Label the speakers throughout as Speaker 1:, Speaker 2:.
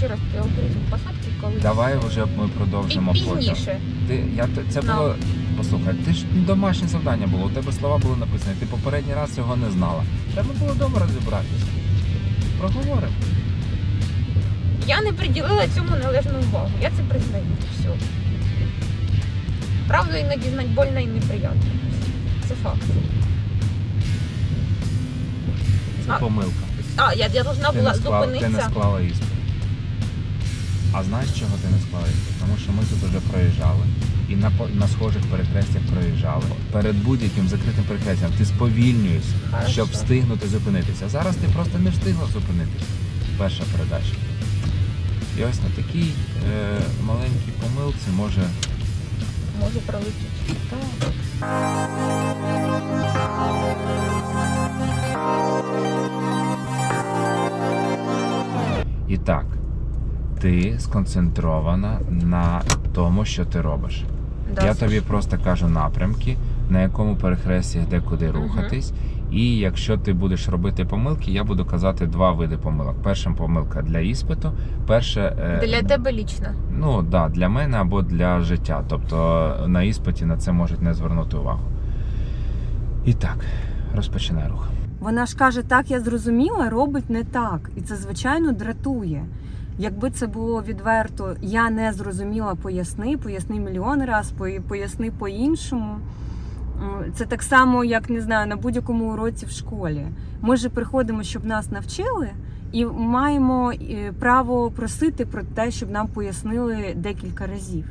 Speaker 1: ще раз про алгоритм посадки, коли
Speaker 2: Давай вже ми продовжимо
Speaker 1: Пі-
Speaker 2: потім.
Speaker 1: пізніше.
Speaker 2: Ти, я, т- це
Speaker 1: Ну.
Speaker 2: було. Послухай, ти ж домашнє завдання було, у тебе слова були написані, ти попередній раз цього не знала. Треба було добре розібратися. Проговоримо.
Speaker 1: Я не приділила цьому належну увагу. Я це признаю. Все. Правду іноді знати больно і неприємно. Це факт.
Speaker 2: Це
Speaker 1: А,
Speaker 2: помилка.
Speaker 1: А, я, я должна
Speaker 2: Ти
Speaker 1: була
Speaker 2: не, склала, ти не
Speaker 1: зупинитися.
Speaker 2: склала іспит. А знаєш, чого ти не склала? Тому що ми тут вже проїжджали. І на, на схожих перехрестях проїжджали. Перед будь-яким закритим перехрестям ти сповільнюєшся, щоб встигнути зупинитися. Зараз ти просто не встигла зупинитися. Перша передача. І ось на такій е, маленькій помилці може
Speaker 1: Можу пролетіти.
Speaker 2: Так. І так, ти сконцентрована на тому, що ти робиш.
Speaker 1: Да,
Speaker 2: Я тобі просто кажу напрямки, на якому перехресті де куди рухатись. І якщо ти будеш робити помилки, я буду казати два види помилок. Перша помилка для іспиту, перше е,
Speaker 1: тебе лічно.
Speaker 2: Ну да, для мене або для життя. Тобто на іспиті на це можуть не звернути увагу. І так, розпочинай рух.
Speaker 3: Вона ж каже, так я зрозуміла, робить не так. І це звичайно дратує. Якби це було відверто, я не зрозуміла, поясни, поясни мільйон раз, поясни по-іншому. Це так само, як не знаю, на будь-якому уроці в школі. Ми ж приходимо, щоб нас навчили, і маємо право просити про те, щоб нам пояснили декілька разів.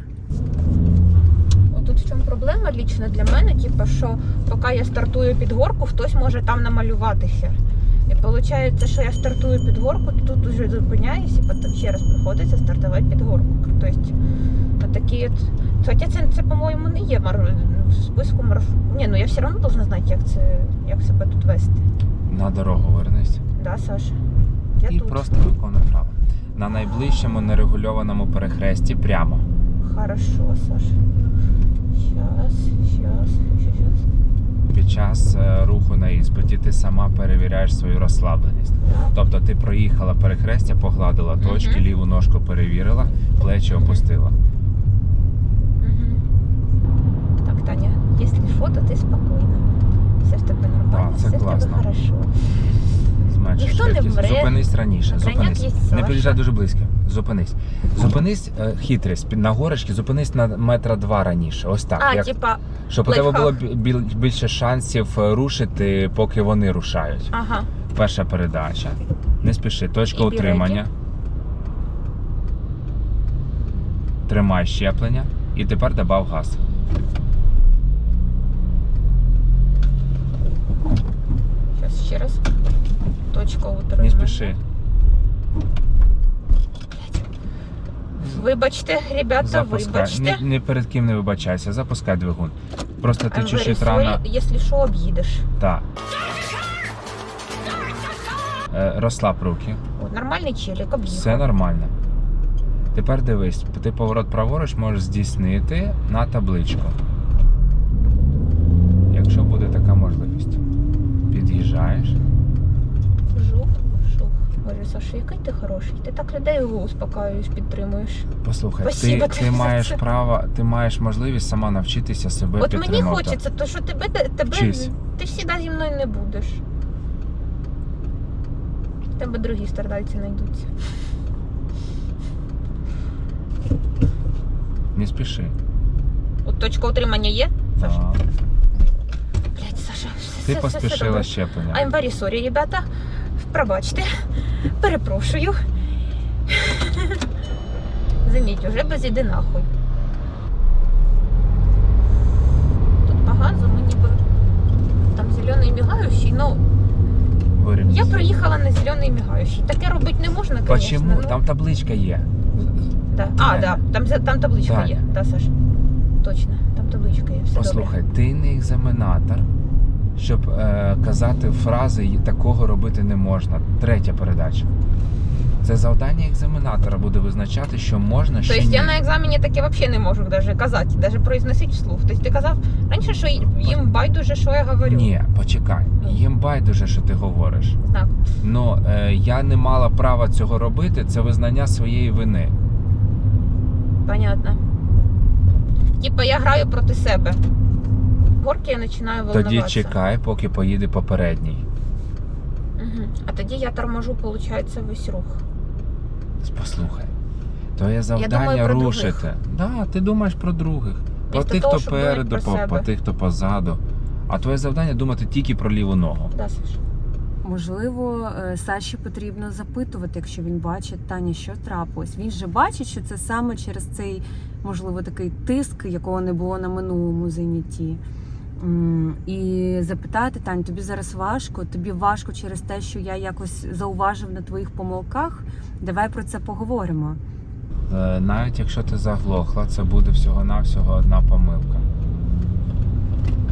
Speaker 1: Отут в чому проблема лічно для мене, типу, що поки я стартую під горку, хтось може там намалюватися. І виходить, що я стартую під горку, то тут вже зупиняюсь і потім ще раз приходиться стартувати під горку. Тобто, отакі от. Хоча це, це по-моєму, не є мар... в списку марафону. Ні, ну я все одно должна знати, як це як себе тут вести.
Speaker 2: На дорогу вернись.
Speaker 1: Да, Саша? Я
Speaker 2: і
Speaker 1: тут.
Speaker 2: просто виконуй право. На найближчому нерегульованому перехресті прямо.
Speaker 1: Хорошо, Саша. Щас, щас, щас, щас.
Speaker 2: Під час е, руху на іспиті ти сама перевіряєш свою розслабленість. Тобто ти проїхала перехрестя, погладила точки,
Speaker 1: Мгм.
Speaker 2: ліву ножку перевірила, плечі опустила.
Speaker 1: Мгм. Так, Таня, если что, то ты спокойна. Все в тебе нормально, все в тебе хорошо.
Speaker 2: Зменшиш швидкість. Зупинись раніше. Зупинись. Не під'їжджай дуже близько. Зупинись. Зупинись, е, хитрість. Під- На горочці зупинись на метра два раніше. Ось так.
Speaker 1: а,
Speaker 2: як-
Speaker 1: типа,
Speaker 2: Щоб у тебе було
Speaker 1: лайфхак.
Speaker 2: бі- біль- більше шансів е, рушити, поки вони рушають.
Speaker 1: ага.
Speaker 2: Перша передача. Не спіши. Точка
Speaker 1: І
Speaker 2: утримання. Тримай щеплення. І тепер добав газ.
Speaker 1: Сейчас ще раз. Точка утримання.
Speaker 2: Не спіши.
Speaker 1: Вибачте, ребята,
Speaker 2: Запускай.
Speaker 1: вибачте.
Speaker 2: Ні, ні перед ким не вибачайся. Запускай двигун. Просто ти чуть-чуть рано.
Speaker 1: Якщо що, об'їдеш.
Speaker 2: Так. Е, Розслаб руки.
Speaker 1: От, нормальний челік, об'їхав.
Speaker 2: Все нормально. Тепер дивись, ти поворот праворуч можеш здійснити на табличку. Якщо буде така можливість. Під'їжджаєш.
Speaker 1: Жух, жух. Боже, Саша, який ти хороший. Ти так людей успокаюєш, підтримуєш.
Speaker 2: Послухай,
Speaker 1: Спасибо
Speaker 2: ти, ти маєш
Speaker 1: це.
Speaker 2: право, ти маєш можливість сама навчитися себе
Speaker 1: От мені хочеться, то що тебе, тебе
Speaker 2: Вчись.
Speaker 1: ти завжди зі мною не будеш. В Тебе другі страдальці знайдуться.
Speaker 2: Не спіши.
Speaker 1: От точка утримання є? Саша?
Speaker 2: Да.
Speaker 1: Блять, Саша, все,
Speaker 2: Ти
Speaker 1: все, все,
Speaker 2: поспішила
Speaker 1: добре.
Speaker 2: щеплення.
Speaker 1: I'm very sorry, ребята. Пробачте. Перепрошую. Заміть, уже без іди нахуй. Тут по газу ми ніби там зелений мігаючий, ну
Speaker 2: Вирівняйся.
Speaker 1: я проїхала на зелений мігаючий. Таке робити не можна, звісно.
Speaker 2: Почему?
Speaker 1: ну.
Speaker 2: Там табличка є.
Speaker 1: Да. А,
Speaker 2: Ні.
Speaker 1: да, там, там табличка
Speaker 2: Так.
Speaker 1: є. Да, Саш. Точно, там табличка є. Все
Speaker 2: Послухай, ти не екзаменатор, щоб е, казати фрази «І такого робити не можна. Третя передача. Це завдання екзаменатора буде визначати, що можна, що
Speaker 1: Тобто
Speaker 2: ні.
Speaker 1: я на екзамені таке взагалі не можу даже казати, даже произносити вслух. Тобто ти казав раніше, що їм байдуже, що я говорю.
Speaker 2: Ні, почекай. Їм байдуже, що ти говориш.
Speaker 1: Знак.
Speaker 2: Ну е, я не мала права цього робити. Це визнання своєї вини.
Speaker 1: Понятно. Типа я граю проти себе. Горки я починаю волноватися.
Speaker 2: Тоді чекай, поки поїде попередній.
Speaker 1: Угу. А тоді я торможу, виходить, весь рух.
Speaker 2: Послухай. Твоє завдання
Speaker 1: думаю про
Speaker 2: рушити. Да, ти думаєш про других. Про тих,
Speaker 1: того,
Speaker 2: хто переду,
Speaker 1: про
Speaker 2: по, по тих, хто позаду. А твоє завдання думати тільки про ліву ногу.
Speaker 1: Да, Саш?
Speaker 3: Можливо, е, Саші потрібно запитувати, якщо він бачить Таня, що трапилось. Він же бачить, що це саме через цей, можливо, такий тиск, якого не було на минулому занятті. І запитати, Тань, тобі зараз важко, тобі важко через те, що я якось зауважив на твоїх помилках. Давай про це поговоримо.
Speaker 2: Е, Навіть якщо ти заглохла, це буде всього-навсього одна помилка.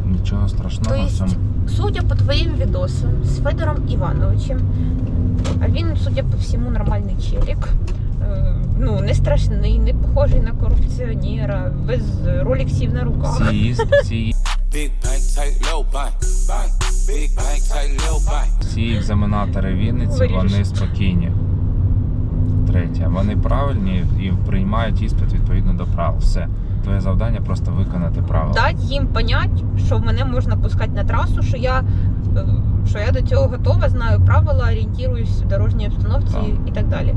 Speaker 2: Нічого страшного в
Speaker 1: Тобто,
Speaker 2: цьому.
Speaker 1: судя по твоїм відосам з Федором Івановичем, а він, судя по всьому, нормальний челік. Е, Ну, не страшний, не похожий на корупціонера, без роліксів на руках.
Speaker 2: Ці, ці,
Speaker 4: Big bank, tight, little bank. Bank. Big bank, tight, little bank.
Speaker 2: ці екзаменатори Вінниці, вони спокійні. Третє. Вони правильні і приймають іспит відповідно до правил. Все. Твоє завдання просто виконати правила.
Speaker 1: Дать їм понять, що мене можна пускати на трасу, що я, е, що я до цього готова, знаю правила, орієнтуюсь в дорожній обстановці
Speaker 2: Так.
Speaker 1: і так далі.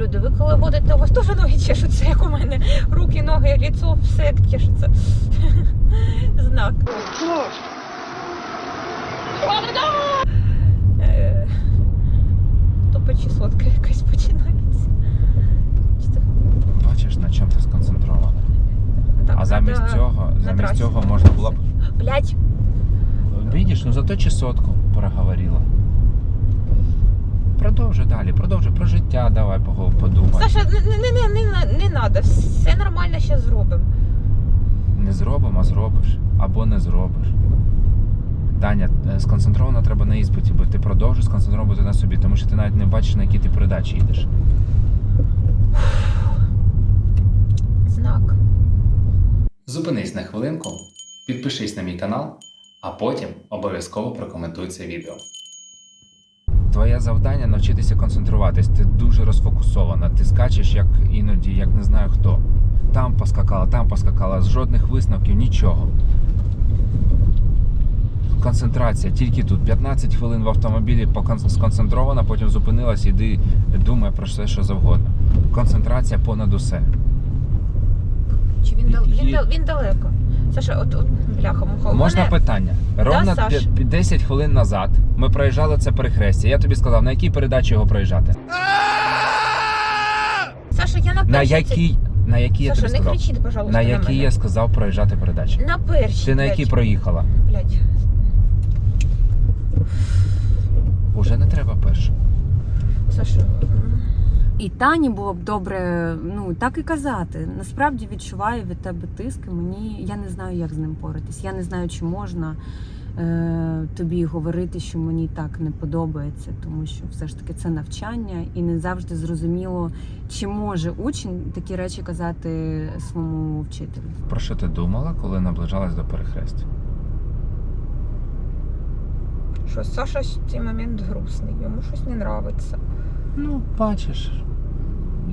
Speaker 1: Люди, ви коли водите, у вас теж ноги чешуться, як у мене. Руки, ноги, ліцо, все як чешеться. Знак. Е, Тупо чесотка якась починається.
Speaker 2: Бачиш, на чому ти сконцентрована. А замість цього, замість цього можна було б.
Speaker 1: Блять,
Speaker 2: Видиш, ну зато чесотку проговорила. Продовжуй далі, продовжуй про життя, давай подумай.
Speaker 1: Саша, не, не, не, не, не, не надо, все нормально, ще зробимо.
Speaker 2: Не зробимо, а зробиш. Або не зробиш. Таня, е, сконцентровано треба на іспиті, бо ти продовжуй сконцентровано бути на собі, тому що ти навіть не бачиш, на якій ти передачі йдеш.
Speaker 1: Знак.
Speaker 5: Зупинись на хвилинку, підпишись на мій канал, а потім обов'язково прокоментуй це відео.
Speaker 2: Твоє завдання навчитися концентруватись. Ти дуже розфокусована. Ти скачеш, як іноді, як не знаю хто. Там поскакала, там поскакала, з жодних висновків, нічого. Концентрація тільки тут. 15 хвилин в автомобілі сконцентрована, потім зупинилась, іди, думай про все, що завгодно. Концентрація понад усе.
Speaker 1: Чи він, дал... він, дал... він далеко? Саша, от, от бляха муха.
Speaker 2: Можна питання? Ровно п'я- 10 хвилин назад ми проїжджали це перехрестя. Я тобі сказав, на якій передачі його проїжджати?
Speaker 1: Саша, я на.
Speaker 2: На якій, на якій я
Speaker 1: Саша,
Speaker 2: тобі
Speaker 1: не
Speaker 2: сказав?
Speaker 1: кричіть, пожалуйста,
Speaker 2: На
Speaker 1: на
Speaker 2: якій
Speaker 1: мене.
Speaker 2: я сказав проїжджати передачі?
Speaker 1: На першій.
Speaker 2: Ти на якій проїхала?
Speaker 1: Блядь.
Speaker 2: Уже не треба перше.
Speaker 1: Саша, м,
Speaker 3: І Тані було б добре ну так і казати. Насправді відчуваю від тебе тиск. і Мені я не знаю, як з ним поратись. Я не знаю, чи можна тобі говорити, що мені так не подобається, тому що все ж таки це навчання, і не завжди зрозуміло, чи може учень такі речі казати своєму вчителю.
Speaker 2: Про що ти думала, коли наближалась до перехрестя?
Speaker 1: що Саша в цей момент грустний, йому щось не нравиться.
Speaker 2: Ну, бачиш.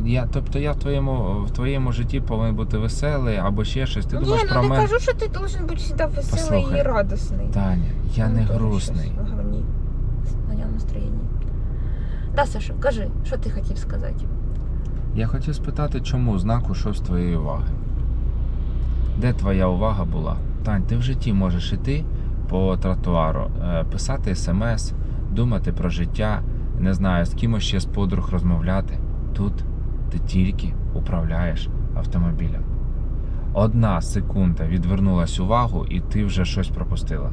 Speaker 2: Я, тобто я в твоєму, в твоєму житті повинен бути веселий або ще щось. Ти
Speaker 1: Ні,
Speaker 2: думаєш
Speaker 1: ну
Speaker 2: про
Speaker 1: не
Speaker 2: мене.
Speaker 1: кажу, що ти должен бути завжди веселий
Speaker 2: Послухай.
Speaker 1: і радісний.
Speaker 2: Таня, я
Speaker 1: Ну,
Speaker 2: не
Speaker 1: тоже
Speaker 2: грустний.
Speaker 1: щось в говні. На ньому настроєнні. Да, Саша, кажи, що ти хотів сказати?
Speaker 2: Я хотів спитати, чому знак ушов з твоєї уваги. Де твоя увага була? Тань, ти в житті можеш іти по тротуару, е, писати смс, думати про життя, не знаю, з кимось ще з подруг розмовляти. Тут ти тільки управляєш автомобілем. Одна секунда відвернулась увагу, і ти вже щось пропустила.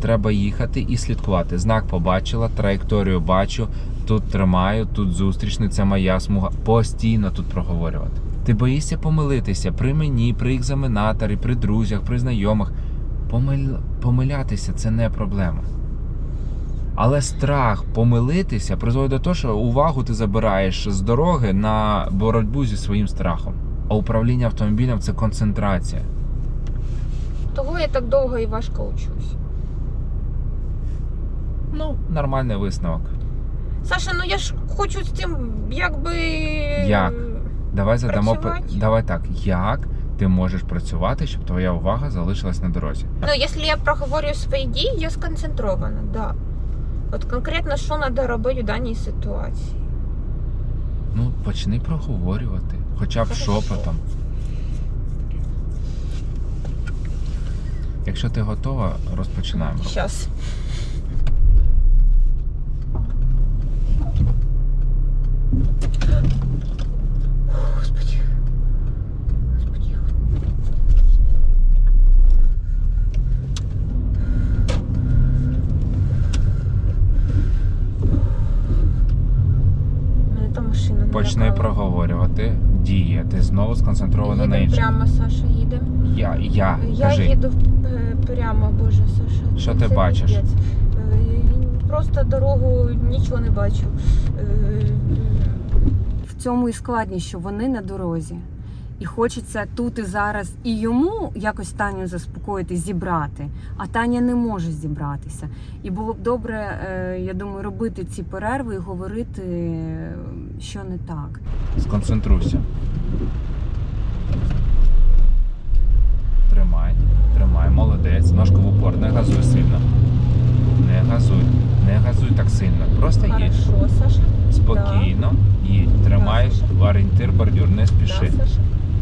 Speaker 2: Треба їхати і слідкувати. Знак побачила, траєкторію бачу, тут тримаю, тут зустрічний, це моя смуга. Постійно тут проговорювати. Ти боїшся помилитися при мені, при екзаменаторі, при друзях, при знайомих. Помиль... Помилятися це не проблема. Але страх помилитися призводить до того, що увагу ти забираєш з дороги на боротьбу зі своїм страхом. А управління автомобілем це концентрація.
Speaker 1: Того я так довго і важко учусь.
Speaker 2: Ну, нормальний висновок.
Speaker 1: Саша, ну я ж хочу з цим якби.
Speaker 2: Як? Давай задамо
Speaker 1: Працювати?
Speaker 2: Давай так. Як ти можеш працювати, щоб твоя увага залишилась на дорозі?
Speaker 1: Ну, якщо я проговорю свої дії, я сконцентрована, да. От конкретно, що треба робити в даній ситуації.
Speaker 2: Ну, почни проговорювати, хоча б
Speaker 1: Хорошо.
Speaker 2: шепотом. Якщо ти готова, розпочинаємо.
Speaker 1: Щас. Господи. Господи. У мене там машина
Speaker 2: Почни
Speaker 1: налякала.
Speaker 2: проговорювати, діяти, знову сконцентровано на іншому.
Speaker 1: прямо, Саша, їдемо.
Speaker 2: Я, я,
Speaker 1: Я
Speaker 2: кажи.
Speaker 1: їду е, прямо, боже, Саша.
Speaker 2: Що ти бачиш?
Speaker 1: пиздець. Е, Просто дорогу нічого не бачу. Е,
Speaker 3: В цьому і складність, що вони на дорозі. І хочеться тут і зараз і йому якось Таню заспокоїти, зібрати. А Таня не може зібратися. І було б добре, я думаю, робити ці перерви і говорити, що не так.
Speaker 2: Сконцентруйся. Тримай, молодець. Ножку в упор, не газуй сильно. Не газуй, не газуй так сильно. Просто їдь.
Speaker 1: Саша.
Speaker 2: Спокійно, їдь. Тримай орієнтир, бордюр, не спіши.
Speaker 1: Да, Саша.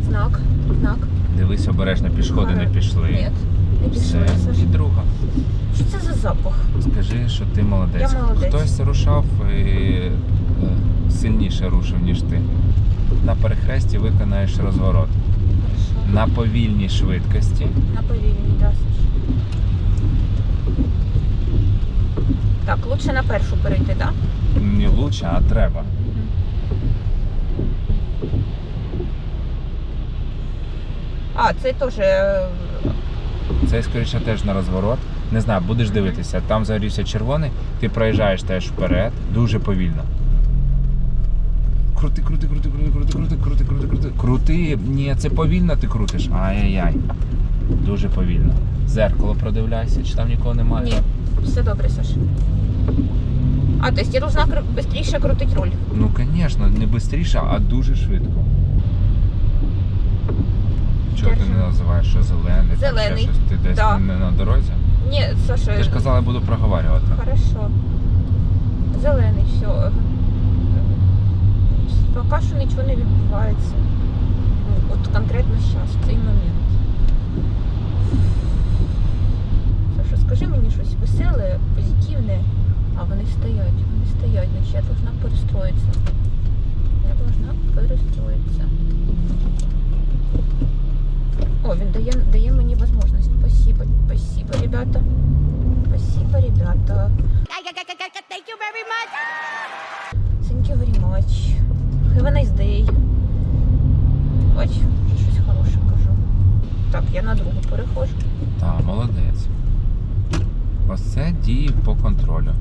Speaker 1: Знак, знак.
Speaker 2: Дивись обережно, пішходи не пішли.
Speaker 1: Ні, не
Speaker 2: Все,
Speaker 1: пішли, Саша.
Speaker 2: і друга.
Speaker 1: Що це за запах?
Speaker 2: Скажи, що ти молодець.
Speaker 1: Я молодець.
Speaker 2: Хтось рушав і е, сильніше рушив, ніж ти. На перехресті виконаєш розворот. На повільній швидкості.
Speaker 1: На повільній, да, Саша. Так, лучше на першу перейти, так? Да?
Speaker 2: Не лучше, а треба.
Speaker 1: А, це теж. е,
Speaker 2: Цей скоріше теж на розворот. Не знаю, будеш дивитися. Там загорівся червоний, ти проїжджаєш теж вперед, дуже повільно. Крути, крути, крути, крути, крути, крути, крути, крути, крути. Крути. Ні, це повільно ти крутиш. Ай-яй-яй. Дуже повільно. Зеркало продивляйся, чи там нікого немає.
Speaker 1: Ні, все добре, Саша. А, тобто я должна швидше крутити руль.
Speaker 2: Ну, звісно, не швидше, а дуже швидко. Чого ти не називаєш, що зелений?
Speaker 1: Зелений.
Speaker 2: щось? Ти десь
Speaker 1: Да.
Speaker 2: не на дорозі?
Speaker 1: Ні, Саша.
Speaker 2: Ти ж казала, я буду проговорювати.
Speaker 1: Хорошо. Зелений, все. Поки що нічого не відбувається. Ну, От конкретно зараз, в цей момент. Саша, скажи мені щось веселе, позитивне. А вони стоять, вони стоять, значить я должна перестроїтися. Я должна перестроїтися. О, він дає, дає мені можливість. Спасибо, спасибо, ребята. Спасибо, ребята.
Speaker 6: Thank you very much.
Speaker 1: Thank you very much. Have a nice day. Вже щось хороше кажу. Так, я на другу перехожу.
Speaker 2: Так, молодець. Ось це дії по контролю.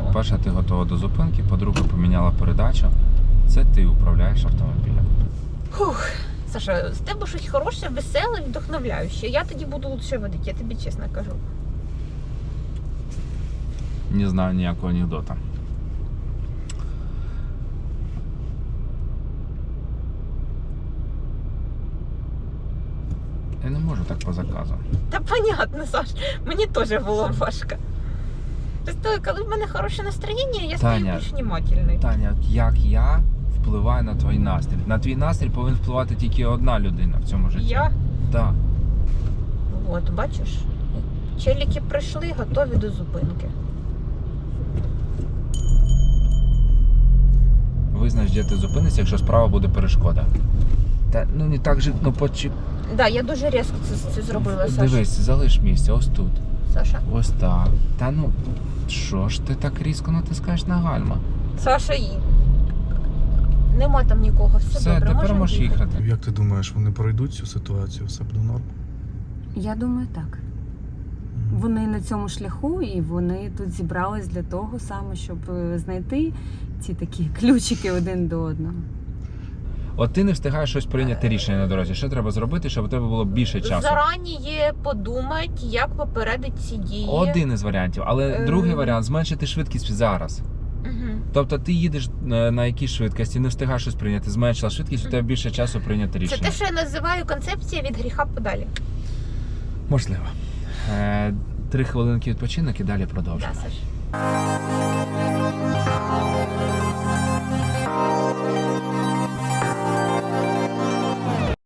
Speaker 1: О,
Speaker 2: По-перше, ти готова до зупинки, по-друге, поміняла передачу. Це ти управляєш автомобілем.
Speaker 1: Фух. Саша, з тебе щось хороше, веселе, вдохновляюче. Я тоді буду лучше водити, я тобі чесно кажу.
Speaker 2: Не знаю ніякого анекдота. Можу так по заказу.
Speaker 1: Та понятно, Саш, мені теж було важко. Просто коли в мене хороше настроєння, я стаю
Speaker 2: Таня.
Speaker 1: більш внимательною.
Speaker 2: Таня, от як я впливаю на твій настрій? На твій настрій повинна впливати тільки одна людина в цьому житті.
Speaker 1: Я,
Speaker 2: Так.
Speaker 1: от, бачиш, челіки прийшли, готові до зупинки.
Speaker 2: Визнач, де ти зупинишся, якщо справа буде перешкода. Та ну не так же, ну почи.
Speaker 1: Да, я дуже різко це, це зробила, Саша.
Speaker 2: Дивись, залиш місце, ось тут.
Speaker 1: Саша.
Speaker 2: Ось так. Та ну, що ж ти так різко натискаєш на гальма?
Speaker 1: Саша, і- нема там нікого. Все,
Speaker 2: Все,
Speaker 1: добре,
Speaker 2: тепер
Speaker 1: можемо
Speaker 2: можеш їхати.
Speaker 7: Як ти думаєш, вони пройдуть цю ситуацію, все буде норм?
Speaker 3: Я думаю, так. Вони на цьому шляху, і вони тут зібрались для того саме, щоб е, знайти ці такі ключики один до одного.
Speaker 2: От ти не встигаєш щось прийняти рішення на дорозі. Що треба зробити, щоб у тебе було більше часу?
Speaker 1: Зарані є подумати, як попередити ці дії.
Speaker 2: Один із варіантів, але
Speaker 1: Е.
Speaker 2: другий варіант зменшити швидкість зараз.
Speaker 1: Угу.
Speaker 2: Тобто ти їдеш е, на якійсь швидкості, не встигаєш щось прийняти, зменшила швидкість, у тебе більше часу прийняти
Speaker 1: Це
Speaker 2: рішення.
Speaker 1: те, що я називаю концепція від гріха подалі.
Speaker 2: Можливо. Е, Три хвилинки відпочинок і далі продовжимо.
Speaker 1: Да, Саш.